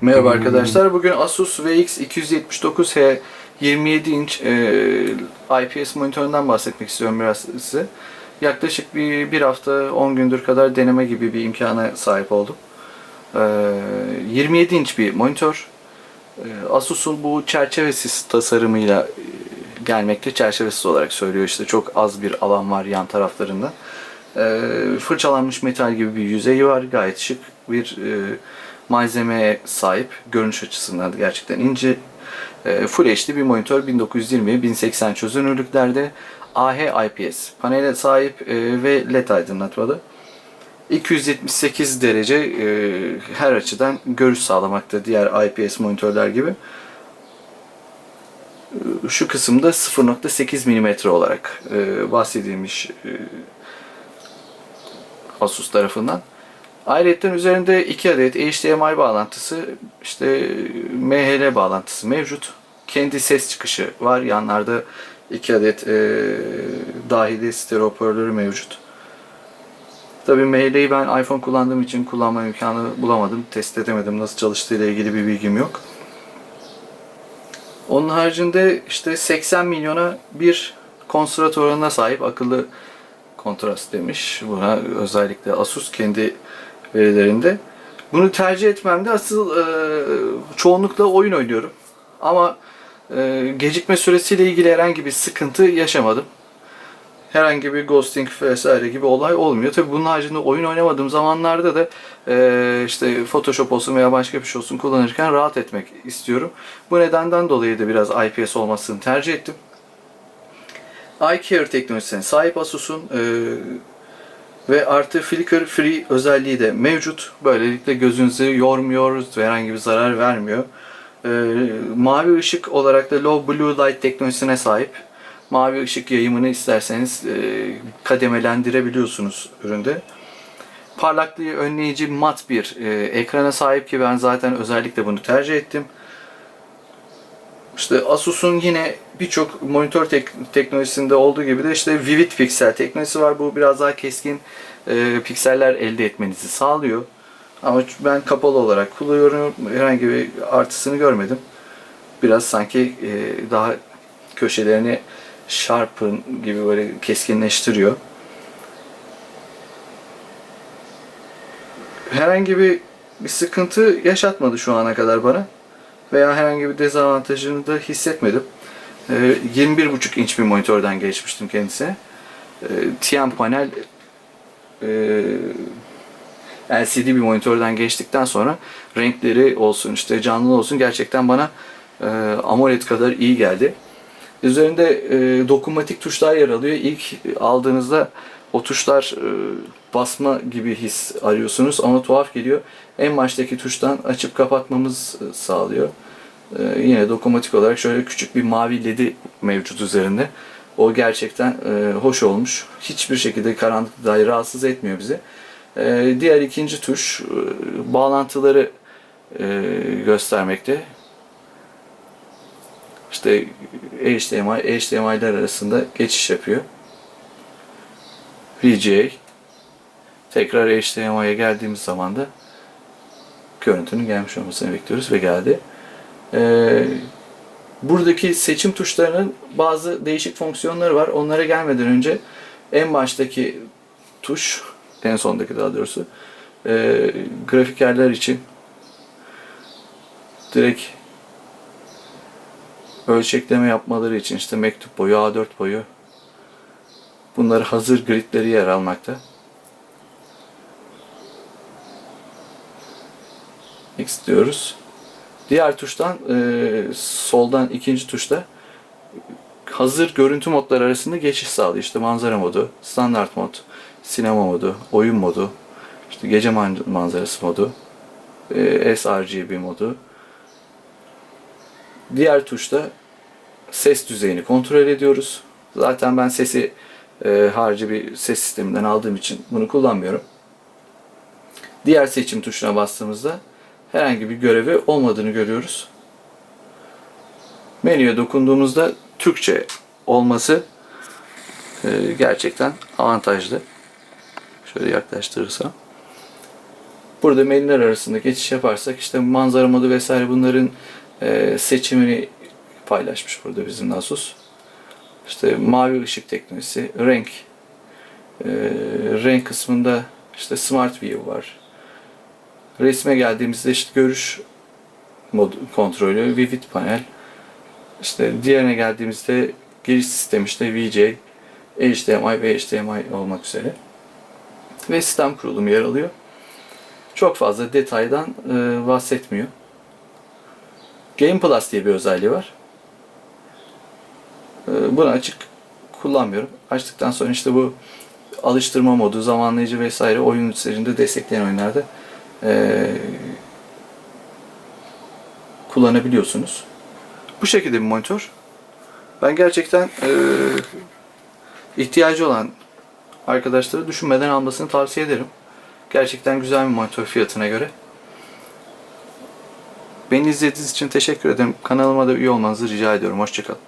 Merhaba arkadaşlar. Bugün Asus VX 279H 27 inç e, IPS monitöründen bahsetmek istiyorum biraz size. Yaklaşık bir, bir hafta 10 gündür kadar deneme gibi bir imkana sahip oldum. E, 27 inç bir monitör. E, Asus'un bu çerçevesiz tasarımıyla e, gelmekte. Çerçevesiz olarak söylüyor işte çok az bir alan var yan taraflarında. E, fırçalanmış metal gibi bir yüzeyi var. Gayet şık bir e, malzemeye sahip. Görünüş açısından da gerçekten ince. E, Full HD bir monitör 1920 1080 çözünürlüklerde AH IPS panele sahip e, ve LED aydınlatmalı. 278 derece e, her açıdan görüş sağlamakta diğer IPS monitörler gibi. Şu kısımda 0.8 mm olarak bahsedilmiş Asus tarafından. Ayrıca üzerinde 2 adet HDMI bağlantısı, işte MHL bağlantısı mevcut. Kendi ses çıkışı var. Yanlarda 2 adet e, dahili stereo hoparlörü mevcut. Tabii MHL'yi ben iPhone kullandığım için kullanma imkanı bulamadım. Test edemedim. Nasıl çalıştığı ile ilgili bir bilgim yok. Onun haricinde işte 80 milyona bir oranına sahip akıllı kontrast demiş. Buna özellikle Asus kendi verilerinde. Bunu tercih etmemde asıl e, çoğunlukla oyun oynuyorum. Ama e, gecikme süresiyle ilgili herhangi bir sıkıntı yaşamadım. Herhangi bir ghosting vesaire gibi olay olmuyor. Tabi bunun haricinde oyun oynamadığım zamanlarda da e, işte Photoshop olsun veya başka bir şey olsun kullanırken rahat etmek istiyorum. Bu nedenden dolayı da biraz IPS olmasını tercih ettim. iCare teknolojisine sahip Asus'un e, ve artı flicker free özelliği de mevcut. Böylelikle gözünüzü yormuyor ve herhangi bir zarar vermiyor. Ee, mavi ışık olarak da low blue light teknolojisine sahip. Mavi ışık yayımını isterseniz e, kademelendirebiliyorsunuz üründe. Parlaklığı önleyici mat bir e, ekrana sahip ki ben zaten özellikle bunu tercih ettim. İşte Asus'un yine birçok monitör tek- teknolojisinde olduğu gibi de işte Vivid Pixel teknolojisi var. Bu biraz daha keskin e, pikseller elde etmenizi sağlıyor. Ama ben kapalı olarak kullanıyorum. Herhangi bir artısını görmedim. Biraz sanki e, daha köşelerini sharpen gibi böyle keskinleştiriyor. Herhangi bir, bir sıkıntı yaşatmadı şu ana kadar bana veya herhangi bir dezavantajını da hissetmedim. Ee, 21.5 inç bir monitörden geçmiştim kendisine. Ee, TN panel e, LCD bir monitörden geçtikten sonra renkleri olsun işte canlı olsun gerçekten bana e, AMOLED kadar iyi geldi. Üzerinde e, dokunmatik tuşlar yer alıyor. İlk aldığınızda o tuşlar e, basma gibi his arıyorsunuz ama tuhaf geliyor. En baştaki tuştan açıp kapatmamız e, sağlıyor. E, yine dokunmatik olarak şöyle küçük bir mavi ledi mevcut üzerinde. O gerçekten e, hoş olmuş. Hiçbir şekilde karanlık dahi rahatsız etmiyor bizi. E, diğer ikinci tuş e, bağlantıları e, göstermekte. İşte HDMI, HDMI'ler arasında geçiş yapıyor. VGA. Tekrar HDMI'ye geldiğimiz zaman da görüntünün gelmiş olmasını bekliyoruz ve geldi. Ee, buradaki seçim tuşlarının bazı değişik fonksiyonları var. Onlara gelmeden önce en baştaki tuş, en sondaki daha doğrusu, e, grafikerler için direkt ölçekleme yapmaları için işte mektup boyu, A4 boyu bunları hazır gridleri yer almakta. X diyoruz. Diğer tuştan e, soldan ikinci tuşta hazır görüntü modları arasında geçiş sağlıyor. İşte manzara modu, standart mod, sinema modu, oyun modu, işte gece man- manzarası modu, e, sRGB modu. Diğer tuşta ses düzeyini kontrol ediyoruz. Zaten ben sesi e, harici bir ses sisteminden aldığım için bunu kullanmıyorum. Diğer seçim tuşuna bastığımızda herhangi bir görevi olmadığını görüyoruz. Menüye dokunduğumuzda Türkçe olması e, gerçekten avantajlı. Şöyle yaklaştırırsam. Burada menüler arasında geçiş yaparsak işte manzara modu vesaire bunların e, seçimini paylaşmış burada bizim Asus. İşte mavi ışık teknolojisi, renk, e, renk kısmında işte Smart View var. Resme geldiğimizde işte görüş mod kontrolü, Vivid panel. İşte diğerine geldiğimizde giriş sistemi işte VJ, HDMI ve HDMI olmak üzere. Ve sistem kurulumu yer alıyor. Çok fazla detaydan e, bahsetmiyor. Game Plus diye bir özelliği var. E, bunu açık kullanmıyorum. Açtıktan sonra işte bu alıştırma modu, zamanlayıcı vesaire oyun üzerinde destekleyen oyunlarda e, kullanabiliyorsunuz. Bu şekilde bir monitör. Ben gerçekten e, ihtiyacı olan arkadaşlara düşünmeden almasını tavsiye ederim. Gerçekten güzel bir monitör fiyatına göre. Beni izlediğiniz için teşekkür ederim. Kanalıma da üye olmanızı rica ediyorum. Hoşçakalın.